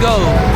go.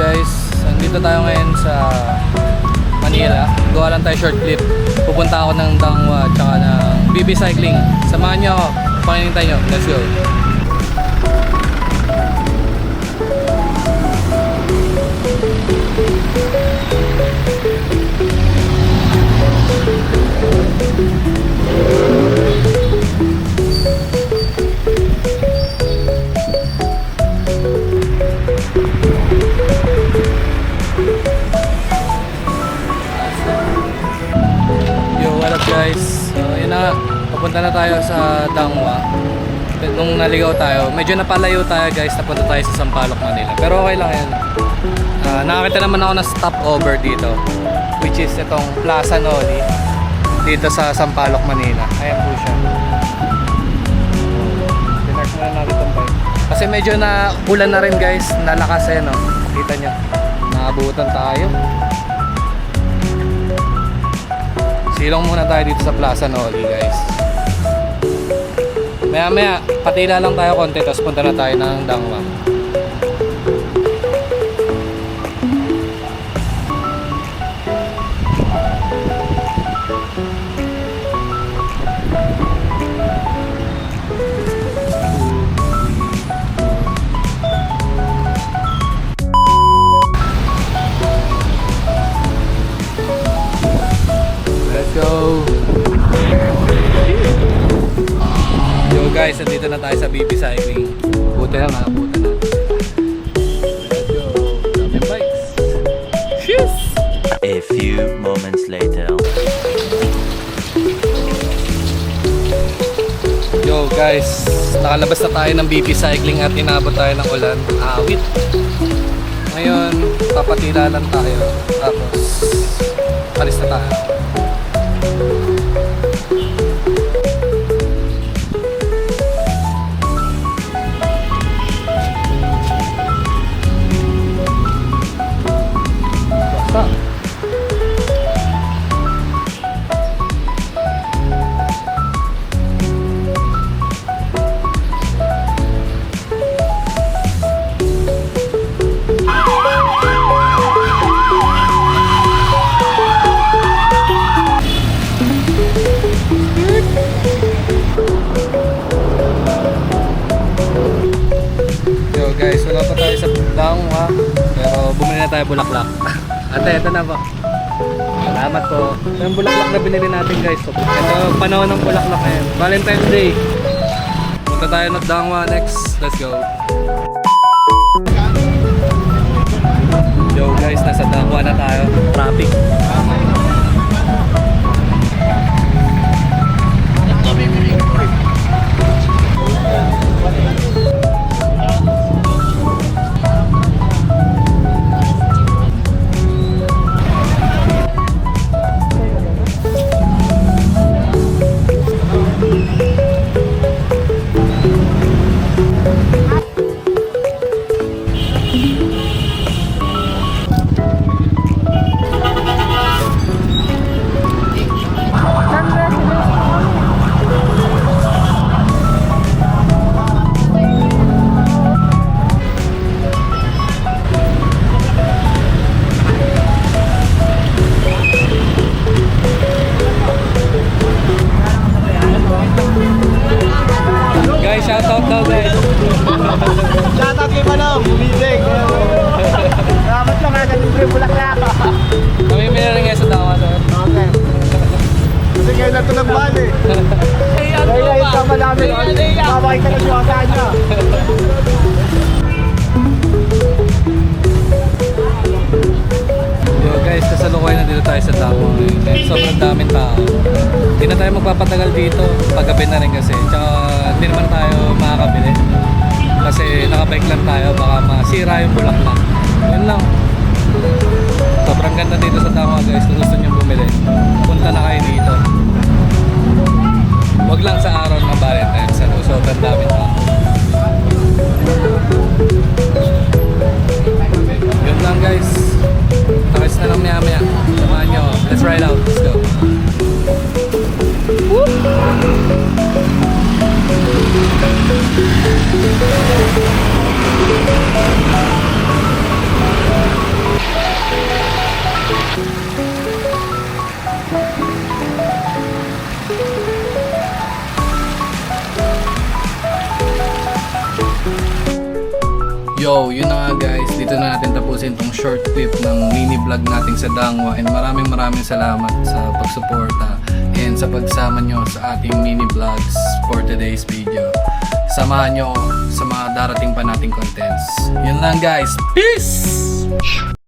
Guys? Nandito tayo ngayon sa Manila. Gawa lang tayo short clip. Pupunta ako ng Dangwa tsaka ng BB Cycling. Samahan niyo ako. Pakinintay niyo. Let's go. Papunta na tayo sa Dangwa. Nung naligaw tayo, medyo napalayo tayo guys. Napunta tayo sa Sampaloc, Manila. Pero okay lang yan. Ah, nakakita naman ako ng stopover dito. Which is itong Plaza Noli. Dito sa Sampaloc, Manila. Ayan po siya. Pinark muna natin itong bike. Kasi medyo na ulan na rin guys. Nalakas eh no. Kita nyo. Naabutan tayo. Silong muna tayo dito sa Plaza Noli guys. Maya maya, patila lang tayo konti tapos punta na tayo ng Dangwa. Guys, nandito na tayo sa BB Cycling. Buti na nakabuti na. Let's go! Daming bikes! Cheers! A few moments later. Yo guys, nakalabas na tayo ng BB Cycling at inabot tayo ng ulan. Awit! Ngayon, papatila lang tayo. Tapos, alis na tayo. Dangwa. Pero bumili na tayo bulaklak. Ate, ito na po. Salamat po. Ito yung bulaklak na binili natin guys. Ito, panahon ng bulaklak ngayon. Valentine's Day. Punta tayo ng Dangwa next. Let's go. Yo guys, nasa Dangwa na tayo. Traffic. Manong, bumibig. Salamat lang ha, libre bulaklak. Kami may rin ngayon sa Dangwa. sir. Okay. Kasi kayo na ito ng ban eh. Kaya yung tama namin, babay ka na siya niya. Yo guys, sa kasalukuyan na dito tayo sa ngayon. Eh, sobrang daming tao. Hindi na tayo magpapatagal dito. Paggabi na rin kasi. Tsaka hindi naman tayo makakabili. Kasi nakabike lang tayo. Baka masira yung bulaklak. Yun lang. Sobrang ganda dito sa Damo guys. Kung gusto nyo bumili, Yo, yun na nga guys. Dito na natin tapusin tong short clip ng mini vlog natin sa Dangwa. And maraming maraming salamat sa pagsuporta and sa pagsama nyo sa ating mini vlogs for today's video. Samahan nyo sa mga darating pa nating contents. Yun lang guys. Peace!